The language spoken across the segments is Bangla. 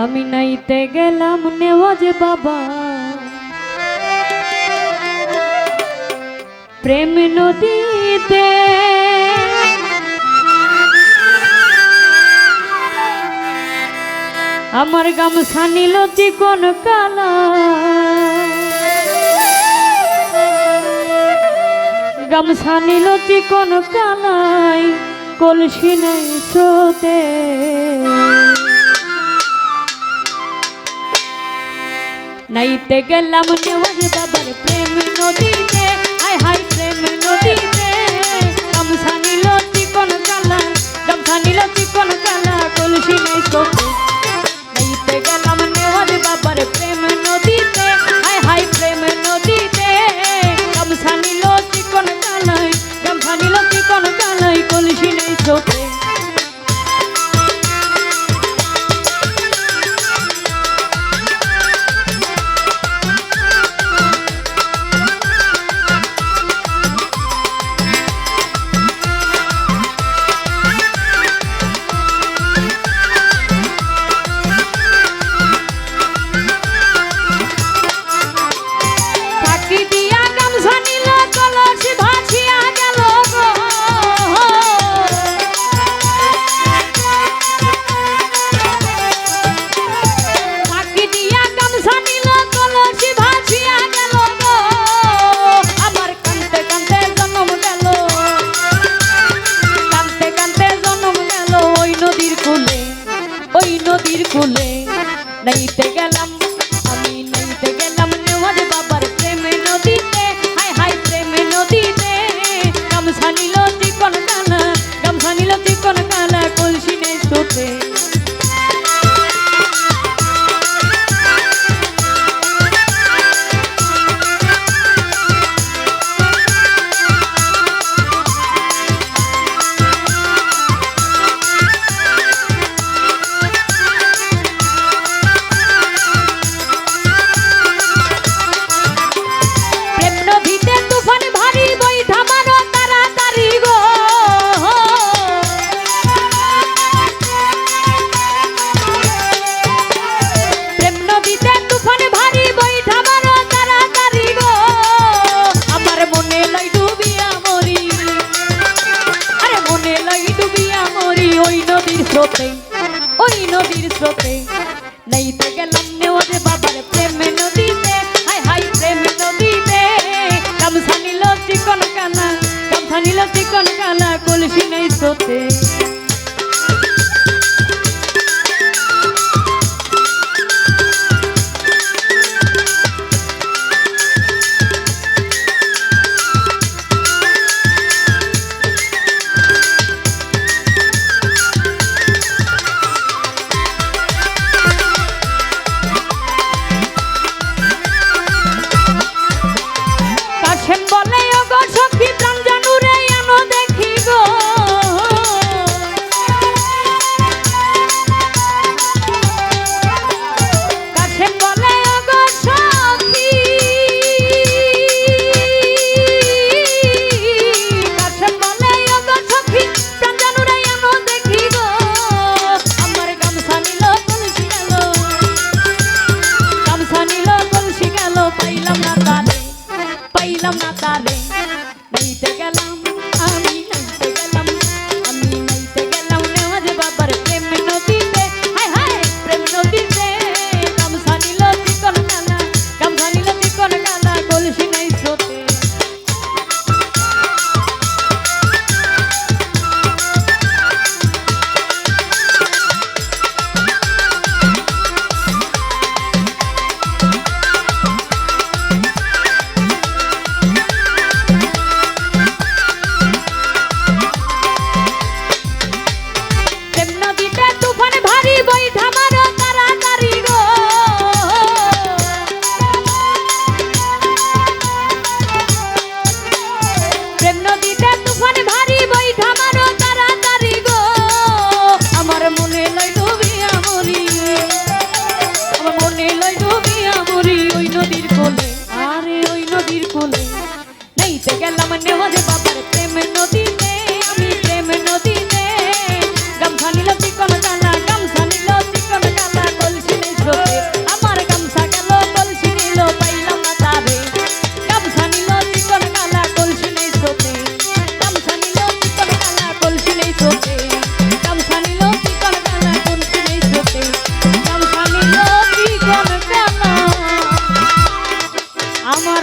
আমি নাইতে গেলাম নেওয়াজ বাবা। প্রেম নদীতে আমার গামছা নিল চিকন কালা। গামছা নিল চিকন কালাই, কলসি নাই সোতে নাইতে গেলাম নেওয়াজ বাবার প্রেম নদীতে। হাই হাই প্রেম নদীতে। গামছা নিল চিকন কালা, গামছা নিল চিকন কালা, কলসি নাই সোতে নাইতে গেলাম নেওয়াজ বাবার প্রেম নদীতে। হাই হাই প্রেম নদীতে। গামছা নিল চিকন কালাই, গামছা নিল চিকন কালাই, কলসি নাই সোতে কূলে নাইতে গেলাম, আমি নাইতে গেলাম নেওয়াজ বাবার প্রেমে নদীতে। হাই হাই প্রেমে নদীতে গামছা নিল ওই নদীর স্রোতে। নাইতে গেলাম নেওয়াজে বাবার প্রেমে নদীতে। হাই হাই, প্রেম নদীতে। গামছা নিল চিকন কানা গামছা নিল চিকন কানা কলসি নাই স্রোতে।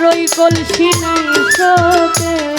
ওই কলসি নাই সোতে